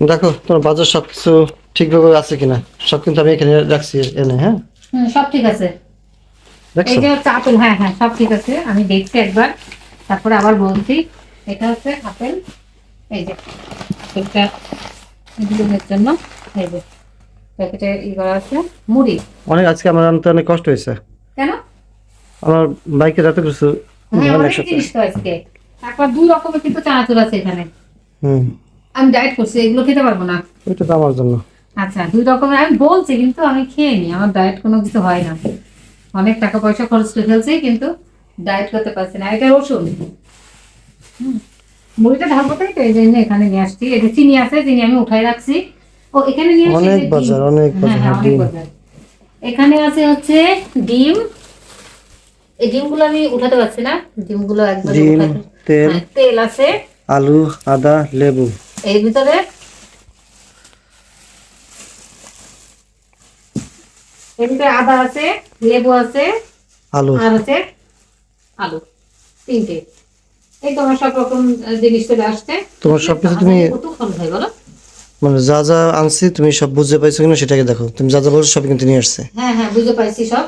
দেখো তোমার বাজার সব কিছু ঠিকভাবে আছে কিনা? সব কিন্তু আমি এখানে রাখছি এনে হ্যাঁ? সব ঠিক আছে। এই যে হচ্ছে আপেল হ্যাঁ হ্যাঁ সব ঠিক আছে। আমি দেখছি একবার। তারপরে আবার বলছি। এটা হচ্ছে আপেল। এই যে আপেলটা জন্য। এই যে প্যাকেটে ই করা আছে মুড়ি। অনেক আজকে আমার আনতে অনেক কষ্ট হয়েছে। কেন? আমার বাইকে এত কিছু হ্যাঁ অনেক একসাথে। জিনিস তো আজকে। তারপর দুই রকমের কিন্তু চানাচুর আছে এখানে। হুম। আমি ডায়েট করছি এগুলো খেতে পারব না। ওইটা তো আমার জন্য। আচ্ছা দুই রকমের আমি বলছি কিন্তু আমি খেয়ে নি আমার ডায়েট কোনো কিছু হয় না। অনেক টাকা পয়সা খরচ করে ফেলছি কিন্তু ডায়েট করতে পারছি না। এটা রসুন। মুড়িটা ঢালবো তাই তো এই জন্য এখানে নিয়ে আসছি। এটা চিনি আছে চিনি আমি উঠাই রাখছি। ও এখানে নিয়ে আসছি অনেক বাজার, অনেক হ্যাঁ, বাজার, হ্যাঁ, ডিম। এখানে আছে হচ্ছে ডিম। এই ডিমগুলো আমি উঠাতে পারছি না। ডিমগুলো একদম ডিম তেল তেল আছে। আলু আদা লেবু। এর ভিতরে এর আদা আছে লেবু আছে আলু। আর আছে আলু তিনটে। এই তোমার সব রকম জিনিস চলে আসছে। তোমার সবকিছু তুমি- হয় বলো? মানে যা যা আনছি তুমি সব বুঝতে পাইছো কিনা সেটাকে দেখো। তুমি যা যা বলছো সব কিন্তু নিয়ে আসছে। হ্যাঁ হ্যাঁ বুঝতে পারছি সব।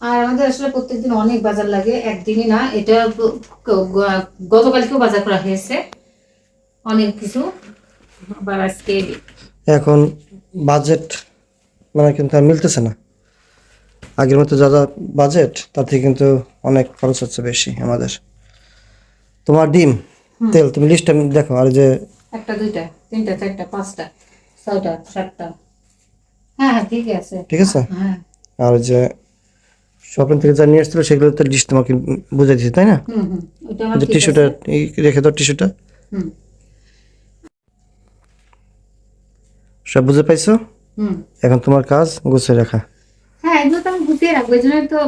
আর আমাদের আসলে প্রত্যেকদিন অনেক বাজার লাগে একদিনই না এটা গতকালকেও বাজার করা হয়েছে। অনেক কিছু আবার আজকে এখন বাজেট মানে কিন্তু আর মিলতেছে না। আগের মতো যা যা বাজেট তার থেকে কিন্তু অনেক খরচ হচ্ছে বেশি আমাদের। তোমার ডিম তেল তুমি লিস্টটা দেখো আর যে একটা দুইটা তিনটা চারটা পাঁচটা ছয়টা সাতটা। হ্যাঁ হ্যাঁ ঠিক আছে। ঠিক আছে? হ্যাঁ। আর যে শপিং থেকে যা নিয়ে আসছিল সেগুলো তো লিস্ট তোমাকে বুঝাই দিচ্ছি তাই না? যে টিস্যুটা। রেখে দাও টিস্যুটা হুম। সব বুঝে পাইছো? হুম। এখন তোমার কাজ গুছিয়ে রাখা। হ্যাঁ এগুলো তো আমি গুছিয়ে রাখব এই জন্যই তো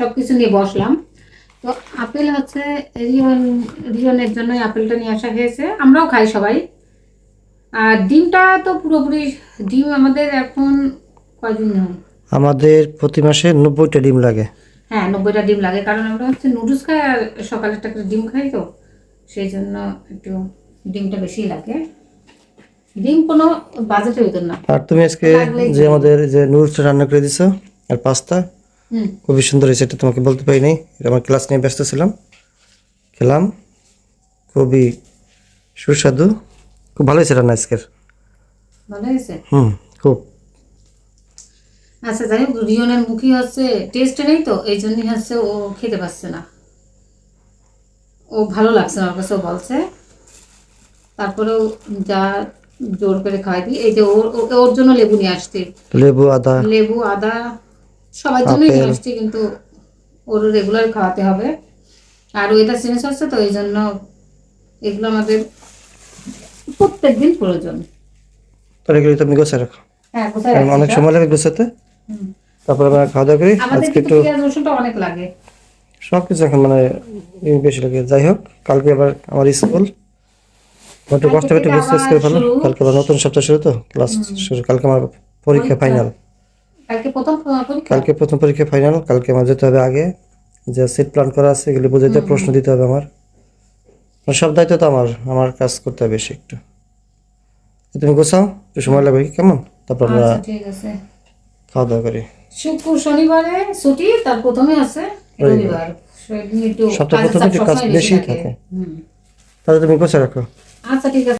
সবকিছু নিয়ে বসলাম। তো আপেল হচ্ছে রিয়ন রিয়নের জন্যই আপেলটা নিয়ে আসা হয়েছে। আমরাও খাই সবাই। আর ডিমটা তো পুরোপুরি ডিম আমাদের এখন কয়দিন আমাদের প্রতি মাসে নব্বইটা ডিম লাগে। হ্যাঁ নব্বইটা ডিম লাগে কারণ আমরা হচ্ছে নুডলস খাই আর সকালে একটা করে ডিম খাই তো। সেই জন্য একটু ডিমটা বেশি লাগে। ডিম কোনো বাজেটের ভিতর না। আর তুমি আজকে যে আমাদের যে নুডলস রান্না করে দিছো আর পাস্তা খুবই সুন্দর হয়েছে এটা তোমাকে বলতে পারি নাই এটা আমার ক্লাস নিয়ে ব্যস্ত ছিলাম। খেলাম। খুবই সুস্বাদু। খুব ভালো হয়েছে রান্না আজকের। ভালো হয়েছে? হুম খুব। আচ্ছা যাই হোক রিয়নের মুখী হচ্ছে টেস্ট নেই তো এই জন্যই হচ্ছে ও খেতে পারছে না। ও ভালো লাগছে না কাছে বলছে। তারপরেও যা জোর করে খাওয়াই দিই। এই যে ওর ওকে ওর জন্য লেবু নিয়ে আসছি। লেবু আদা। লেবু আদা সবার জন্যই নিয়ে। আসছি কিন্তু ওর রেগুলার খাওয়াতে হবে। আর ওয়েদার চেঞ্জ হচ্ছে তো এই জন্য এগুলো আমাদের প্রত্যেকদিন প্রয়োজন। পরে এগুলো তুমি গোছায় রাখো। হ্যাঁ অনেক সময় লাগে গোছাতে। তারপরে আমরা খাওয়া দাওয়া করি। আজকে একটু পেঁয়াজ রসুনটা অনেক লাগে। সব কিছু এখন মানে বেশি লাগে। যাই হোক কালকে আবার আমার স্কুল। একটু কালকে কষ্ট করে বুঝতে করে ফেলো। কালকে আবার নতুন সপ্তাহ শুরু তো। ক্লাস শুরু কালকে আমার পরীক্ষা ফাইনাল কালকে প্রথম পরীক্ষা? কালকে প্রথম পরীক্ষা ফাইনাল কালকে আমার যেতে হবে আগে। যে সিট প্ল্যান করা আছে এগুলো বুঝাইতে প্রশ্ন দিতে হবে আমার। মানে সব দায়িত্ব তো আমার আমার কাজ করতে হবে বেশি একটু। তুমি গোছাও একটু সময় লাগবে কি? কেমন? তারপর আমরা আচ্ছা ঠিক আছে। খাওয়া দাওয়া করি। শুক্র শনিবারে ছুটি তার প্রথমে আছে রবিবার। সপ্তাহ প্রথমে একটু কাজ বেশি থাকে। তাহলে তুমি গোছা রাখো। আচ্ছা ঠিক আছে।